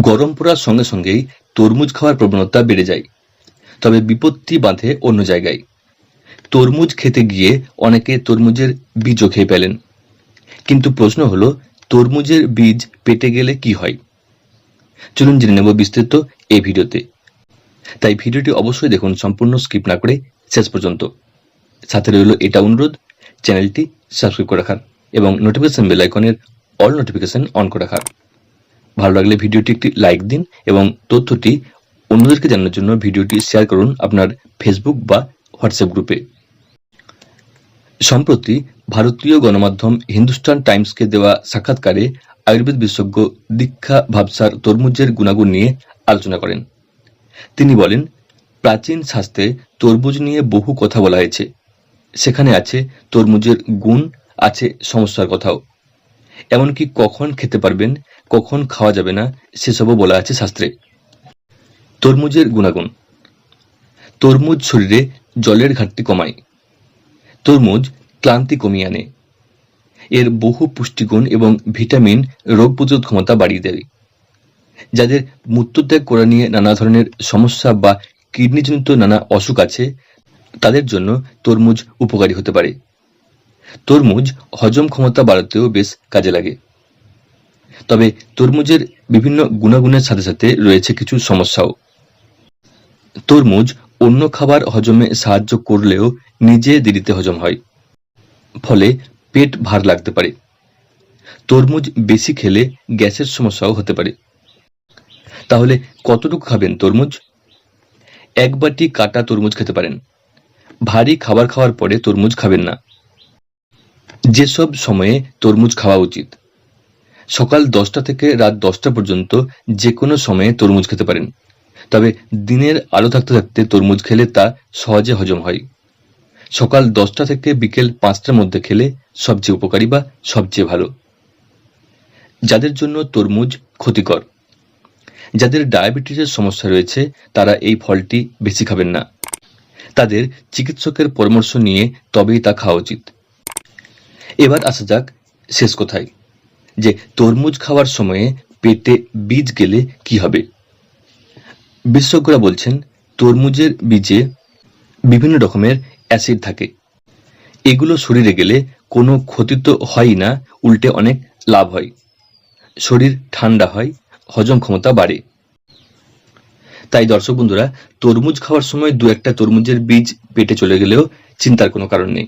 গরম পড়ার সঙ্গে সঙ্গেই তরমুজ খাওয়ার প্রবণতা বেড়ে যায়। তবে বিপত্তি বাঁধে অন্য জায়গায়। তরমুজ খেতে গিয়ে অনেকে তরমুজের বীজও খেয়ে ফেলেন। কিন্তু প্রশ্ন হলো, তরমুজের বীজ পেটে গেলে কি হয়? চলুন জেনে নেব বিস্তারিত এই ভিডিওতে। তাই ভিডিওটি অবশ্যই দেখুন, সম্পূর্ণ স্কিপ না করে শেষ পর্যন্ত। সাথে রইল এটা অনুরোধ, চ্যানেলটি সাবস্ক্রাইব করে রাখার এবং নোটিফিকেশন বেল আইকনের অল নোটিফিকেশন অন করে রাখার। ভালো লাগলে ভিডিওটি একটি লাইক দিন এবং তথ্যটি অন্যদেরকে জানানোর জন্য ভিডিওটি শেয়ার করুন আপনার ফেসবুক বা হোয়াটসঅ্যাপ গ্রুপে সম্প্রতি ভারতীয় গণমাধ্যম হিন্দুস্তান টাইমসকে দেওয়া সাক্ষাৎকারে আয়ুর্বেদ বিশেষজ্ঞ দীক্ষা ভাবসার তরমুজের গুণাগুণ নিয়ে আলোচনা করেন। তিনি বলেন, প্রাচীন শাস্ত্রে তরমুজ নিয়ে বহু কথা বলা হয়েছে। সেখানে আছে তরমুজের গুণ, আছে সমস্যার কথাও। এমনকি কখন খেতে পারবেন কখন খাওয়া যাবে না, সেসবও বলা আছে শাস্ত্রে। তরমুজের গুণাগুণ। তরমুজ শরীরে জলের ঘাটতি কমায়। তরমুজ ক্লান্তি কমিয়ে আনে। এর বহু পুষ্টিগুণ এবং ভিটামিন রোগ প্রতিরোধ ক্ষমতা বাড়িয়ে দেয়। যাদের মূত্রত্যাগ করা নিয়ে নানা ধরনের সমস্যা বা কিডনিজনিত নানা অসুখ আছে, তাদের জন্য তরমুজ উপকারী হতে পারে। তরমুজ হজম ক্ষমতা বাড়াতেও বেশ কাজে লাগে। তবে তরমুজের বিভিন্ন গুণাগুণের সাথে সাথে রয়েছে কিছু সমস্যাও। তরমুজ অন্য খাবার হজমে সাহায্য করলেও নিজে দেরিতে হজম হয়, ফলে পেট ভার লাগতে পারে। তরমুজ বেশি খেলে গ্যাসের সমস্যাও হতে পারে। তাহলে কতটুকু খাবেন তরমুজ? এক বাটি কাটা তরমুজ খেতে পারেন। ভারী খাবার খাওয়ার পরে তরমুজ খাবেন না। যেসব সময়ে তরমুজ খাওয়া উচিত সকাল দশটা থেকে রাত দশটা পর্যন্ত যে কোনো সময়ে তরমুজ খেতে পারেন। তবে দিনের আলো থাকতে থাকতে তরমুজ খেলে তা সহজে হজম হয়। সকাল দশটা থেকে বিকেল পাঁচটার মধ্যে খেলে সবচেয়ে উপকারী বা সবচেয়ে ভালো। যাদের জন্য তরমুজ ক্ষতিকর, যাদের ডায়াবেটিসের সমস্যা রয়েছে, তারা এই ফলটি বেশি খাবেন না। তাদের চিকিৎসকের পরামর্শ নিয়ে তবেই তা খাওয়া উচিত। এবার আসা যাক শেষ কথায়। যে তরমুজ খাওয়ার সময়ে পেটে বীজ গেলে কি হবে? বিশেষজ্ঞরা বলছেন, তরমুজের বীজে বিভিন্ন রকমের অ্যাসিড থাকে। এগুলো শরীরে গেলে কোনো ক্ষতি তো হয়ই না, উল্টে অনেক লাভ হয়। শরীর ঠান্ডা হয়, হজম ক্ষমতা বাড়ে। তাই দর্শক বন্ধুরা, তরমুজ খাওয়ার সময় দু একটা তরমুজের বীজ পেটে চলে গেলেও চিন্তার কোনো কারণ নেই।